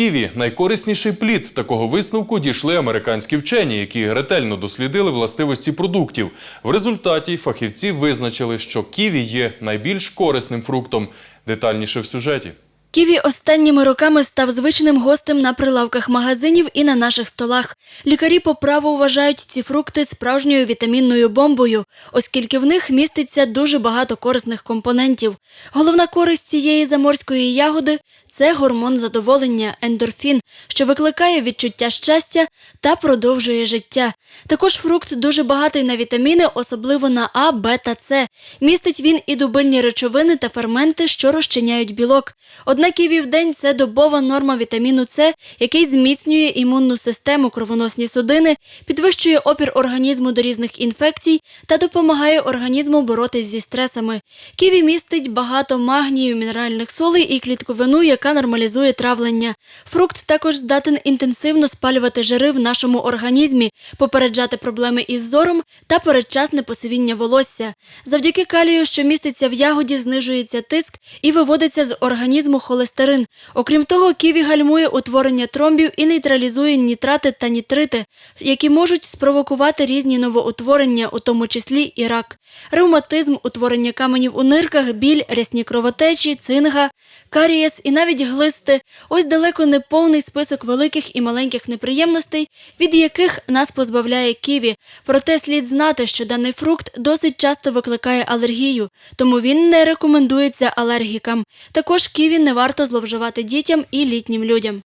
ківі найкорисніший плід. Такого висновку дійшли американські вчені, які ретельно дослідили властивості продуктів. В результаті фахівці визначили, що ківі є найбільш корисним фруктом. Детальніше в сюжеті. Ківі останніми роками став звичним гостем на прилавках магазинів і на наших столах. Лікарі по праву вважають ці фрукти справжньою вітамінною бомбою, оскільки в них міститься дуже багато корисних компонентів. Головна користь цієї заморської ягоди це гормон задоволення ендорфін, що викликає відчуття щастя та продовжує життя. Також фрукт дуже багатий на вітаміни, особливо на А, Б та С. Містить він і дубильні речовини та ферменти, що розчиняють білок. Одна ківі в це добова норма вітаміну С, який зміцнює імунну систему, кровоносні судини, підвищує опір організму до різних інфекцій та допомагає організму боротись зі стресами. Ківі містить багато магнію, мінеральних солей і клітковину, яка нормалізує травлення. Фрукт також здатен інтенсивно спалювати жири в нашому організмі, попереджати проблеми із зором та передчасне посивіння волосся. Завдяки калію, що міститься в ягоді, знижується тиск і виводиться з організму холестерин. Окрім того, ківі гальмує утворення тромбів і нейтралізує нітрати та нітрити, які можуть спровокувати різні новоутворення, у тому числі і рак. Ревматизм, утворення каменів у нирках, біль, рясні кровотечі, цинга, карієс і навіть глисти. Ось далеко не повний список великих і маленьких неприємностей, від яких нас позбавляє ківі. Проте слід знати, що даний фрукт досить часто викликає алергію, тому він не рекомендується алергікам. Також ківі не варто зловживати дітям і літнім людям.